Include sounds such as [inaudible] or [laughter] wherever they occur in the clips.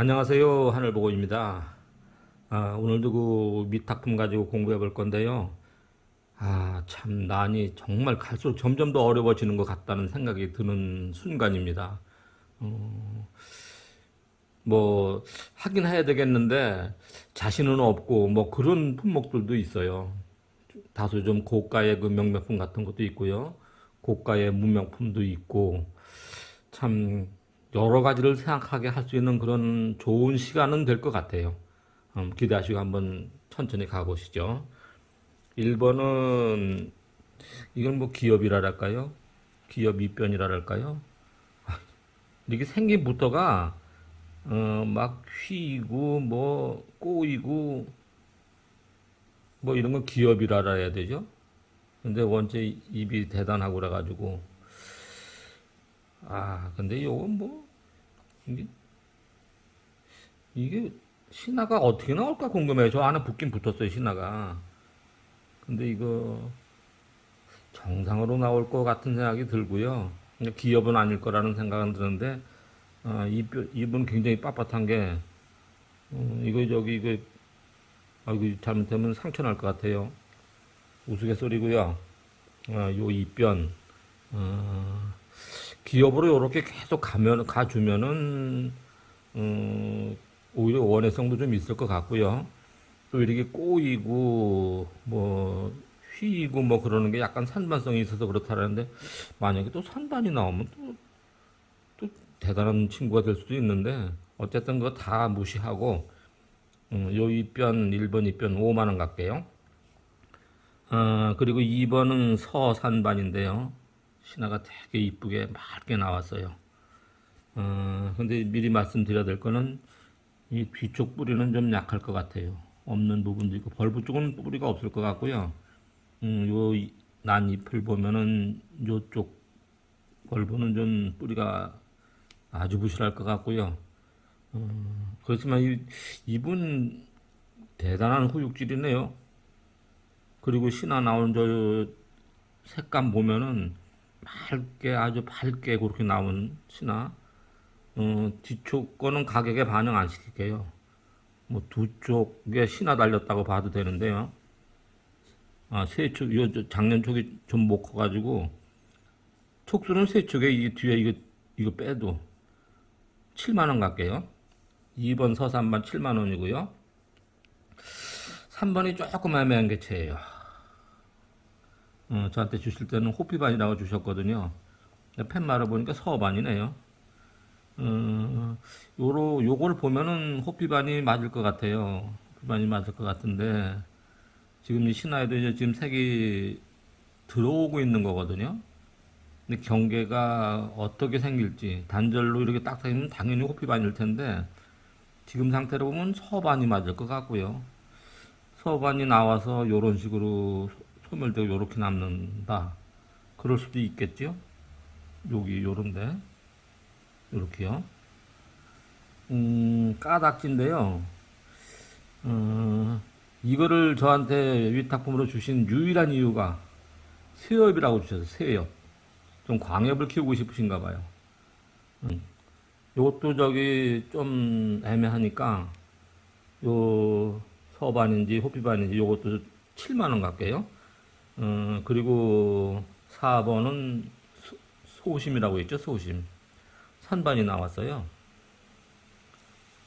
안녕하세요. 하늘보고입니다. 아, 오늘도 그 미탁품 가지고 공부해 볼 건데요. 아, 참 난이 정말 갈수록 점점 더 어려워지는 것 같다는 생각이 드는 순간입니다. 어, 뭐 하긴 해야 되겠는데 자신은 없고 뭐 그런 품목들도 있어요. 다소 좀 고가의 그 명명품 같은 것도 있고요. 고가의 문명품도 있고 참 여러 가지를 생각하게 할 수 있는 그런 좋은 시간은 될 것 같아요. 음, 기대하시고 한번 천천히 가보시죠. 1번은 이건 뭐 기업이랄까요? 기업 입변이랄까요? [laughs] 이게 생긴부터가 어, 막 휘고 뭐 꼬이고 뭐 이런 건 기업이라 해야 되죠. 근데 원체 입이 대단하고 그래가지고 아 근데 요건 뭐 이게 이게 신화가 어떻게 나올까 궁금해요. 저 안에 붙긴 붙었어요 신화가. 근데 이거 정상으로 나올 것 같은 생각이 들고요. 기업은 아닐 거라는 생각은 드는데 아, 입, 입은 굉장히 빳빳한 게 어, 이거 저기 이거 아 이거 잘못하면 상처 날 것 같아요. 우스갯소리고요. 아, 요 입변 어, 기업으로 이렇게 계속 가면 가주면은 어, 오히려 원해성도 좀 있을 것 같고요. 또 이렇게 꼬이고 뭐 휘고 뭐 그러는 게 약간 산반성이 있어서 그렇다라는데 만약에 또 산반이 나오면 또, 또 대단한 친구가 될 수도 있는데 어쨌든 그거 다 무시하고 음, 요 입변 1번 입변 5만 원 갈게요. 아, 그리고 2번은 서산반인데요. 신화가 되게 이쁘게 맑게 나왔어요. 어, 근데 미리 말씀드려야 될 거는 이 뒤쪽 뿌리는 좀 약할 것 같아요. 없는 부분도 있고 벌브 쪽은 뿌리가 없을 것 같고요. 음, 요 난잎을 보면은 요쪽 벌브는 좀 뿌리가 아주 부실할 것 같고요. 어, 그렇지만 이, 이분 대단한 후육질이네요. 그리고 신화 나온 저 색감 보면은 밝게 아주 밝게 그렇게 나온 신화. 어, 뒤쪽 거는 가격에 반영 안 시킬게요. 뭐 두 쪽에 신화 달렸다고 봐도 되는데요. 아, 세 쪽, 요저 작년 쪽이 좀 못 커가지고 촉수는 세 쪽에 이 뒤에 이거 이거 빼도 7만 원 갈게요. 2번 서산반 7만 원이고요. 3번이 조금 애매한 개체예요. 어, 저한테 주실 때는 호피반이라고 주셨거든요. 펜 말아보니까 서반이네요. 어, 요로, 요걸 보면은 호피반이 맞을 것 같아요. 호피반이 맞을 것 같은데, 지금 이 신화에도 이제 지금 색이 들어오고 있는 거거든요. 근데 경계가 어떻게 생길지, 단절로 이렇게 딱 생기면 당연히 호피반일 텐데, 지금 상태로 보면 서반이 맞을 것 같고요. 서반이 나와서 요런 식으로 소멸되고 요렇게 남는다. 그럴 수도 있겠죠? 여기 요런데. 요렇게요. 음, 까닭지인데요. 어, 이거를 저한테 위탁품으로 주신 유일한 이유가 새엽이라고 주셔서 새엽. 좀 광엽을 키우고 싶으신가 봐요. 음. 요것도 저기 좀 애매하니까 요 서반인지 호피반인지 요것도 7만 원 갈게요. 어, 그리고 4번은 소심이라고 했죠, 소심. 산반이 나왔어요.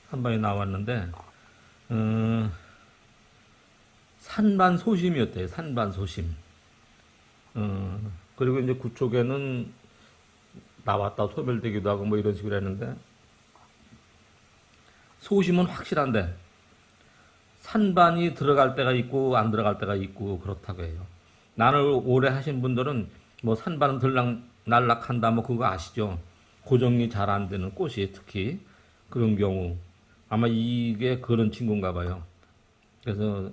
산반이 나왔는데, 어, 산반 소심이었대요. 산반 소심. 어, 그리고 이제 그쪽에는 나왔다 소멸되기도 하고 뭐 이런 식으로 했는데, 소심은 확실한데, 산반이 들어갈 때가 있고 안 들어갈 때가 있고 그렇다고 해요. 난을 오래 하신 분들은 뭐 산반은 들락 날락한다 뭐 그거 아시죠? 고정이 잘 안 되는 꽃이 특히 그런 경우 아마 이게 그런 친구인가 봐요. 그래서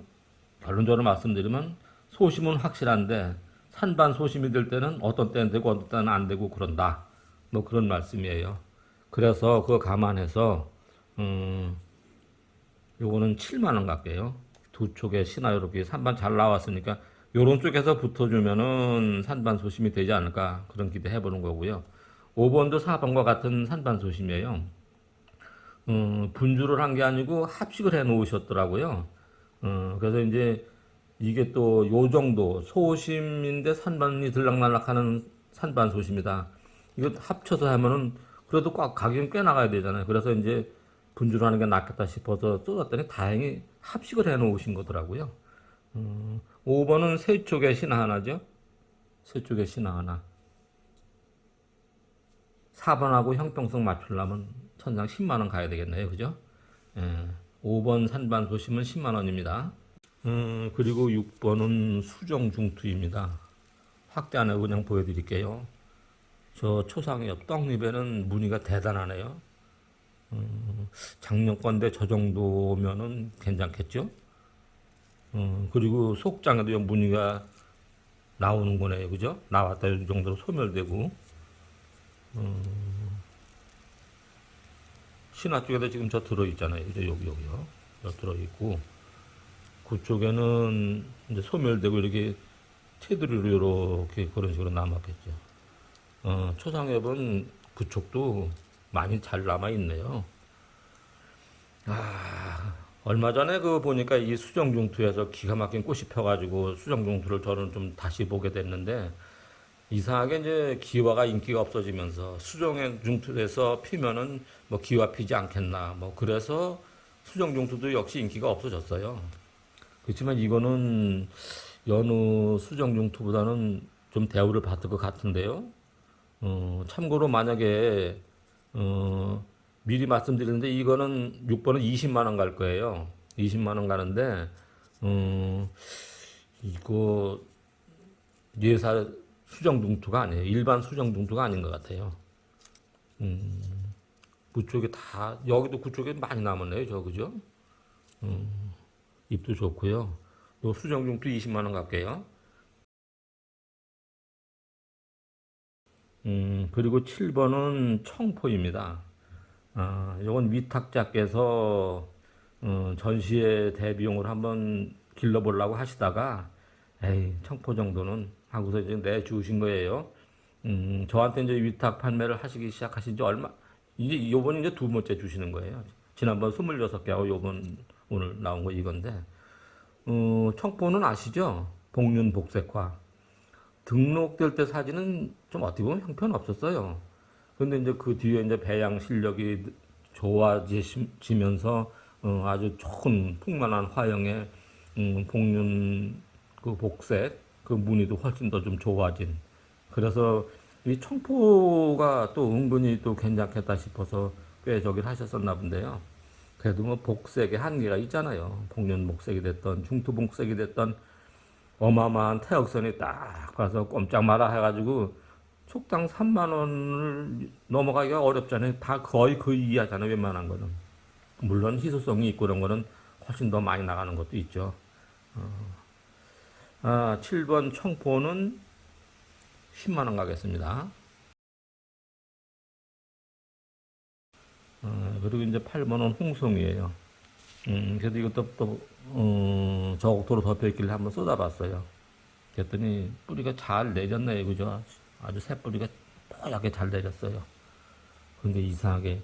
결론적으로 말씀드리면 소심은 확실한데 산반 소심이 될 때는 어떤 때는 되고 어떤 때는 안 되고 그런다. 뭐 그런 말씀이에요. 그래서 그거 감안해서 음 요거는 7만 원 갈게요. 두 쪽에 신화 이렇게 산반 잘 나왔으니까 요런 쪽에서 붙어주면은 산반 소심이 되지 않을까 그런 기대 해 보는 거고요. 5번도 4번과 같은 산반 소심이에요. 어, 분주를 한 게 아니고 합식을 해 놓으셨더라고요. 어, 그래서 이제 이게 또 요 정도 소심인데 산반이 들락날락하는 산반 소심이다. 이거 합쳐서 하면은 그래도 꽉 가격은 꽤 나가야 되잖아요. 그래서 이제 분주를 하는 게 낫겠다 싶어서 쏟았더니 다행히 합식을 해 놓으신 거더라고요. 음, 5번은 세 쪽의 신화 하나죠. 세 쪽의 신화 하나. 4번하고 형평성 맞추려면 천장 10만 원 가야 되겠네요. 그죠? 예, 5번 산반 소심은 10만 원입니다. 음, 그리고 6번은 수정 중투입니다. 확대 안 하고 그냥 보여드릴게요. 저 초상의 옆 떡잎에는 무늬가 대단하네요. 음, 작년 건데 저 정도면은 괜찮겠죠? 음, 그리고 속장에도 무늬가 나오는 거네요. 그죠? 나왔다 이 정도로 소멸되고. 신화 쪽에도 지금 저 들어있잖아요. 그죠? 여기, 여기요. 여기 들어있고. 그쪽에는 이제 소멸되고 이렇게 테두리로 이렇게 그런 식으로 남았겠죠. 어, 초상엽은 그쪽도 많이 잘 남아있네요. 아, 얼마 전에 그 보니까 이 수정 중투에서 기가 막힌 꽃이 펴가지고 수정 중투를 저는 좀 다시 보게 됐는데 이상하게 이제 기와가 인기가 없어지면서 수정의 중투에서 피면은 뭐 기와 피지 않겠나 뭐 그래서 수정 중투도 역시 인기가 없어졌어요. 그렇지만 이거는 여느 수정 중투보다는 좀 대우를 받을 것 같은데요. 어, 참고로 만약에 어, 미리 말씀드리는데 이거는 6번은 20만 원 갈 거예요. 20만 원 가는데 어, 이거 예사 수정둥투가 아니에요. 일반 수정둥투가 아닌 것 같아요. 음, 그쪽에 다 여기도 그쪽에 많이 남았네요. 저 그죠? 음, 잎도 좋고요. 요 수정둥투 20만 원 갈게요. 음, 그리고 7번은 청포입니다. 아, 요건 위탁자께서 어, 전시회 대비용을 한번 길러보려고 하시다가 에이, 청포 정도는 하고서 이제 내주신 거예요. 음, 저한테 이제 위탁 판매를 하시기 시작하신 지 얼마, 이제 요번 이제 두 번째 주시는 거예요. 지난번 26개하고 요번 오늘 나온 거 이건데, 어, 청포는 아시죠? 복륜 복색화. 등록될 때 사진은 좀 어떻게 보면 형편없었어요. 근데 이제 그 뒤에 이제 배양 실력이 좋아지면서 어, 아주 좋은 풍만한 화형의 음, 복륜 그 복색 그 무늬도 훨씬 더 좀 좋아진. 그래서 이 청포가 또 은근히 또 괜찮겠다 싶어서 꽤 저기를 하셨었나 본데요. 그래도 뭐 복색의 한계가 있잖아요. 복륜 복색이 됐던 중투 복색이 됐던 어마어마한 태역선이 딱 봐서 꼼짝 마라 해가지고 촉당 3만 원을 넘어가기가 어렵잖아요. 다 거의 그 이하잖아요. 웬만한 거는. 물론 희소성이 있고 그런 거는 훨씬 더 많이 나가는 것도 있죠. 어. 아, 7번 청포는 10만 원 가겠습니다. 어, 그리고 이제 8번은 홍송이에요. 음, 그래도 이것도 또, 어, 저옥토로 덮여있길래 한번 쏟아봤어요. 그랬더니 뿌리가 잘 내렸네요. 그죠? 아주 새뿌리가 뽀얗게 잘 내렸어요. 근데 이상하게,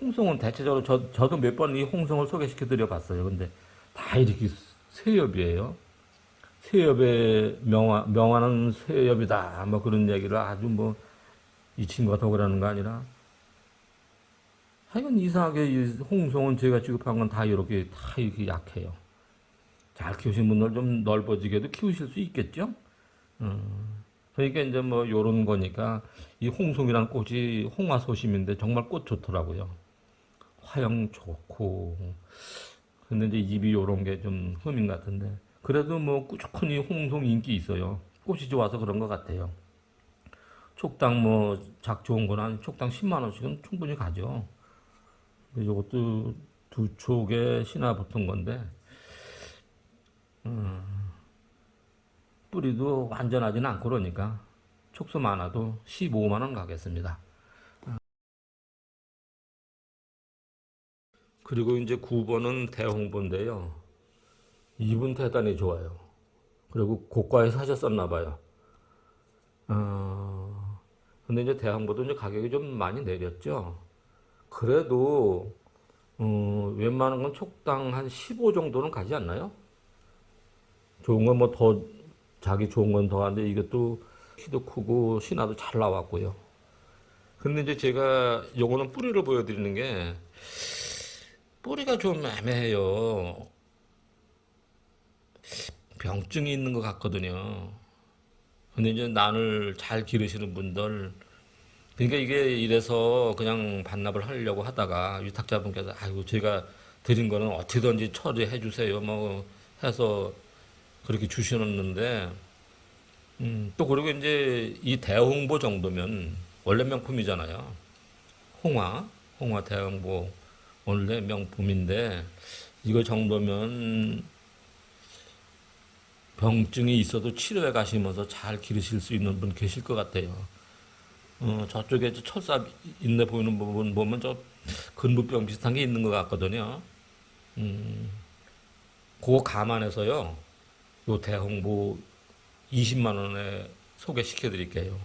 홍송은 대체적으로 저, 저도 몇 번 이 홍송을 소개시켜 드려 봤어요. 근데 다 이렇게 새엽이에요. 새엽의 명화, 명화는 새엽이다. 뭐 그런 얘기를 아주 뭐, 이 친구가 더 그러는 거 아니라, 하여간 이상하게 이 홍송은 제가 취급한 건 다 이렇게 다 이렇게 약해요. 잘 키우신 분들 좀 넓어지게도 키우실 수 있겠죠? 음, 그러니까 이제 뭐 요런 거니까 이 홍송이라는 꽃이 홍화소심인데 정말 꽃 좋더라고요. 화형 좋고 근데 이제 잎이 요런 게 좀 흠인 것 같은데 그래도 뭐 꾸준히 홍송 인기 있어요. 꽃이 좋아서 그런 것 같아요. 촉당 뭐 작 좋은 거는 촉당 10만 원씩은 충분히 가죠. 이것도 두 촉에 신화 붙은 건데 음, 뿌리도 완전하지는 않고 그러니까 촉수 많아도 15만 원 가겠습니다. 그리고 이제 9번은 대홍보인데요. 이분 대단히 좋아요. 그리고 고가에 사셨었나 봐요. 어, 근데 이제 대홍보도 이제 가격이 좀 많이 내렸죠. 그래도 어, 웬만한 건 촉당 한 15 정도는 가지 않나요? 좋은 건 뭐 더, 자기 좋은 건 더 한데 이것도 키도 크고 신화도 잘 나왔고요. 근데 이제 제가 요거는 뿌리를 보여드리는 게 뿌리가 좀 애매해요. 병증이 있는 것 같거든요. 근데 이제 난을 잘 기르시는 분들, 그러니까 이게 이래서 그냥 반납을 하려고 하다가 위탁자분께서 아이고 제가 드린 거는 어떻게든지 처리해 주세요. 뭐 해서 그렇게 주시는데, 음, 또 그리고 이제 이 대홍보 정도면 원래 명품이잖아요. 홍화, 홍화 대홍보 원래 명품인데 이거 정도면 병증이 있어도 치료해 가시면서 잘 기르실 수 있는 분 계실 것 같아요. 어, 저쪽에 저 철사 있네 보이는 부분 보면 저 근부병 비슷한 게 있는 것 같거든요. 음, 그거 감안해서요. 요 대홍보 20만 원에 소개시켜 드릴게요.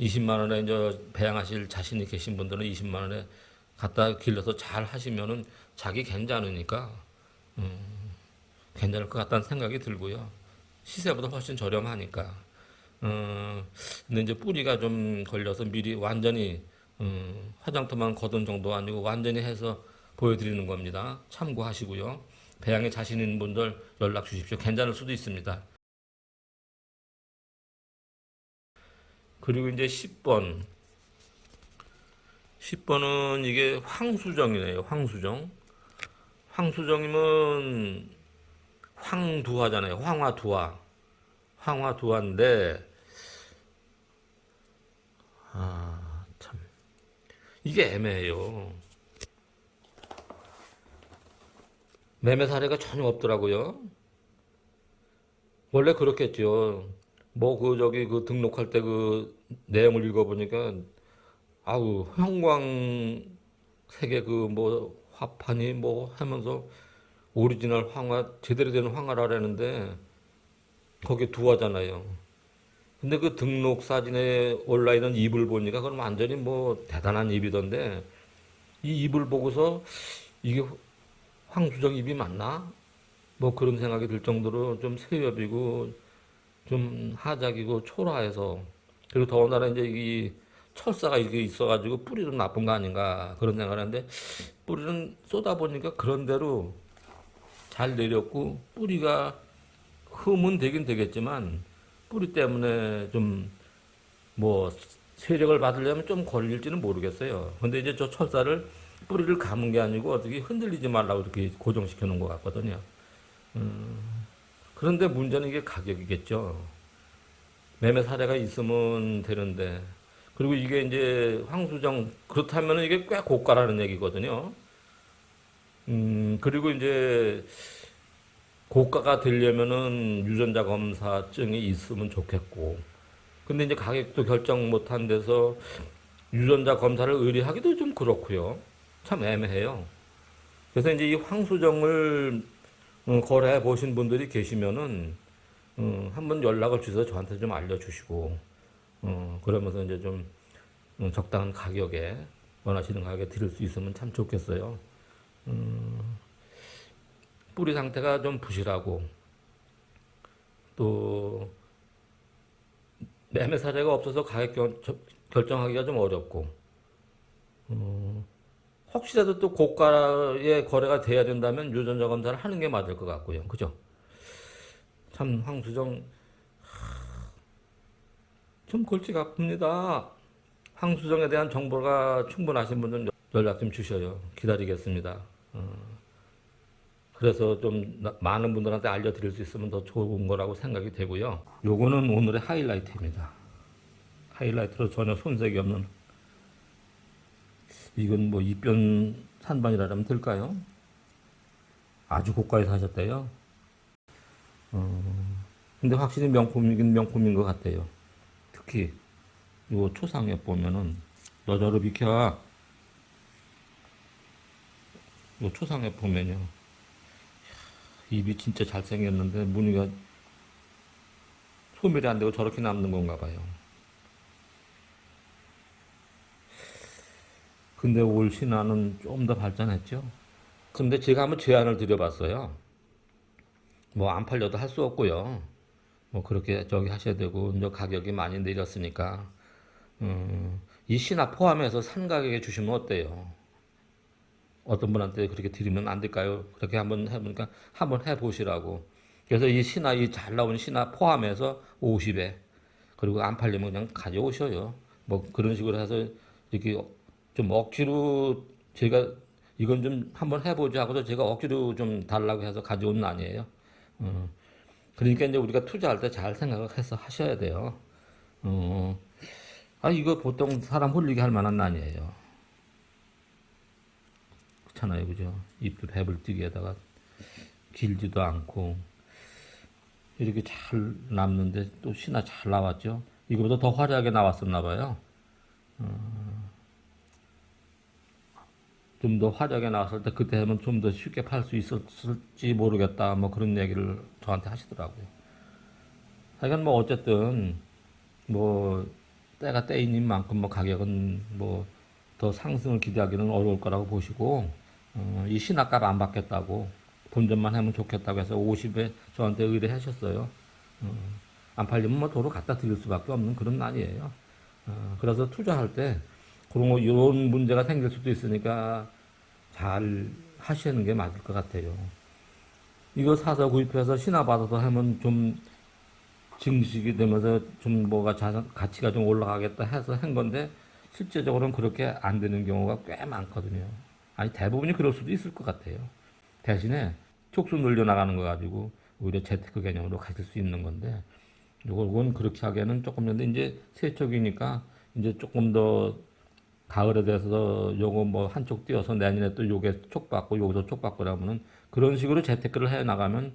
20만 원에 이제 배양하실 자신이 계신 분들은 20만 원에 갖다 길러서 잘 하시면은 자기 괜찮으니까 음, 괜찮을 것 같다는 생각이 들고요. 시세보다 훨씬 저렴하니까. 어, 근데 이제 뿌리가 좀 걸려서 미리 완전히 음, 화장터만 걷은 정도 아니고 완전히 해서 보여드리는 겁니다. 참고하시고요. 배양에 자신 있는 분들 연락 주십시오. 괜찮을 수도 있습니다. 그리고 이제 10번. 10번은 이게 황수정이네요. 황수정. 황수정이면 황두화잖아요. 황화두화. 황화두화인데, 아, 참. 이게 애매해요. 매매 사례가 전혀 없더라고요. 원래 그렇겠죠. 뭐 그 저기 그 등록할 때 그 내용을 읽어보니까 아우 형광색의 그뭐 화판이 뭐 하면서 오리지널 황화 제대로 된 황화라라는데 거기에 두화잖아요. 근데 그 등록 사진에 올라 있는 잎을 보니까 그건 완전히 뭐 대단한 잎이던데 이 잎을 보고서 이게 황수정 잎이 맞나? 뭐 그런 생각이 들 정도로 좀 새엽이고 좀 하작이고 초라해서 그리고 더군다나 이제 이 철사가 이게 있어가지고 뿌리도 나쁜 거 아닌가 그런 생각을 하는데 뿌리는 쏟아 보니까 그런 대로 잘 내렸고 뿌리가 흠은 되긴 되겠지만 뿌리 때문에 좀 뭐 세력을 받으려면 좀 걸릴지는 모르겠어요. 근데 이제 저 철사를 뿌리를 감은 게 아니고 어떻게 흔들리지 말라고 이렇게 고정시켜 놓은 것 같거든요. 음, 그런데 문제는 이게 가격이겠죠. 매매 사례가 있으면 되는데 그리고 이게 이제 황수정 그렇다면 이게 꽤 고가라는 얘기거든요. 음, 그리고 이제 고가가 되려면은 유전자 검사증이 있으면 좋겠고 근데 이제 가격도 결정 못한 데서 유전자 검사를 의뢰하기도 좀 그렇고요. 참 애매해요. 그래서 이제 이 황수정을 어, 거래해 보신 분들이 계시면은 어, 한번 연락을 주셔서 저한테 좀 알려주시고 어, 그러면서 이제 좀 어, 적당한 가격에 원하시는 가격에 드릴 수 있으면 참 좋겠어요. 음, 뿌리 상태가 좀 부실하고 또 매매 사례가 없어서 가격 결정하기가 좀 어렵고 어, 혹시라도 또 고가의 거래가 돼야 된다면 유전자 검사를 하는 게 맞을 것 같고요. 그죠? 참 황수정 하, 좀 골치가 아픕니다. 황수정에 대한 정보가 충분하신 분은 연락 좀 주셔요. 기다리겠습니다. 어, 그래서 좀 나- 많은 분들한테 알려드릴 수 있으면 더 좋은 거라고 생각이 되고요. 요거는 오늘의 하이라이트입니다. 하이라이트로 전혀 손색이 없는 이건 뭐 입변 산반이라면 될까요? 아주 고가에 사셨대요. 어, 근데 확실히 명품이긴 명품인 것 같아요. 특히 요 초상에 보면은 너 저리 비켜. 요 초상에 보면요. 입이 진짜 잘생겼는데 무늬가 소멸이 안 되고 저렇게 남는 건가 봐요. 근데 올 신화는 좀 더 발전했죠. 근데 제가 한번 제안을 드려봤어요. 뭐 안 팔려도 할 수 없고요. 뭐 그렇게 저기 하셔야 되고 이제 가격이 많이 내렸으니까 음, 이 신화 포함해서 산 가격에 주시면 어때요? 어떤 분한테 그렇게 드리면 안 될까요? 그렇게 한번 해보니까 한번 해보시라고. 그래서 이 신화 이 잘 나온 신화 포함해서 50에 그리고 안 팔리면 그냥 가져오셔요. 뭐 그런 식으로 해서 이렇게 좀 억지로 제가 이건 좀 한번 해보자 하고서 제가 억지로 좀 달라고 해서 가져온 거 아니에요. 어. 그러니까 이제 우리가 투자할 때 잘 생각을 해서 하셔야 돼요. 어. 아 이거 보통 사람 홀리게 할 만한 난이에요. 그렇잖아요, 그죠? 잎도 배불뛰기에다가 길지도 않고 이렇게 잘 남는데 또 신화 잘 나왔죠. 이거보다 더 화려하게 나왔었나 봐요. 좀 더 화려하게 나왔을 때 그때 하면 좀 더 쉽게 팔 수 있었을지 모르겠다. 뭐 그런 얘기를 저한테 하시더라고요. 하여간 뭐 어쨌든 뭐 때가 때인 만큼 뭐 가격은 뭐 더 상승을 기대하기는 어려울 거라고 보시고 어, 이 신화값 안 받겠다고 본전만 하면 좋겠다고 해서 50에 저한테 의뢰하셨어요. 어, 안 팔리면 뭐 도로 갖다 드릴 수밖에 없는 그런 난이에요. 어, 그래서 투자할 때 그런 거 이런 문제가 생길 수도 있으니까 잘 하시는 게 맞을 것 같아요. 이거 사서 구입해서 신화 받아서 하면 좀 증식이 되면서 좀 뭐가 자산 가치가 좀 올라가겠다 해서 한 건데 실제적으로는 그렇게 안 되는 경우가 꽤 많거든요. 아니 대부분이 그럴 수도 있을 것 같아요. 대신에 촉수 늘려 나가는 거 가지고 오히려 재테크 개념으로 가실 수 있는 건데 요건 그렇게 하기에는 조금 근데 이제 세척이니까 이제 조금 더 가을에 대해서 요거 뭐 한쪽 띄어서 내년에 또 요게 촉받고 요거 촉받고 그러면은 그런 식으로 재테크를 해 나가면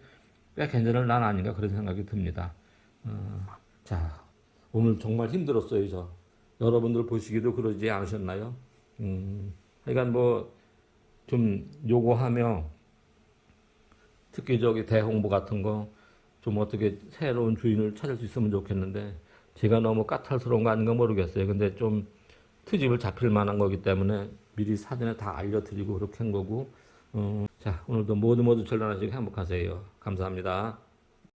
꽤 괜찮을 난 아닌가 그런 생각이 듭니다. 어, 자 오늘 정말 힘들었어요 저 여러분들 보시기도 그러지 않으셨나요? 음, 그러니까 뭐 좀 요거하며 특히 저기 대홍보 같은 거 좀 어떻게 새로운 주인을 찾을 수 있으면 좋겠는데 제가 너무 까탈스러운 거 아닌가 모르겠어요. 근데 좀 트집을 잡힐 만한 거기 때문에 미리 사전에 다 알려드리고 그렇게 한 거고 어, 자 오늘도 모두 모두 전란하시고 행복하세요. 감사합니다.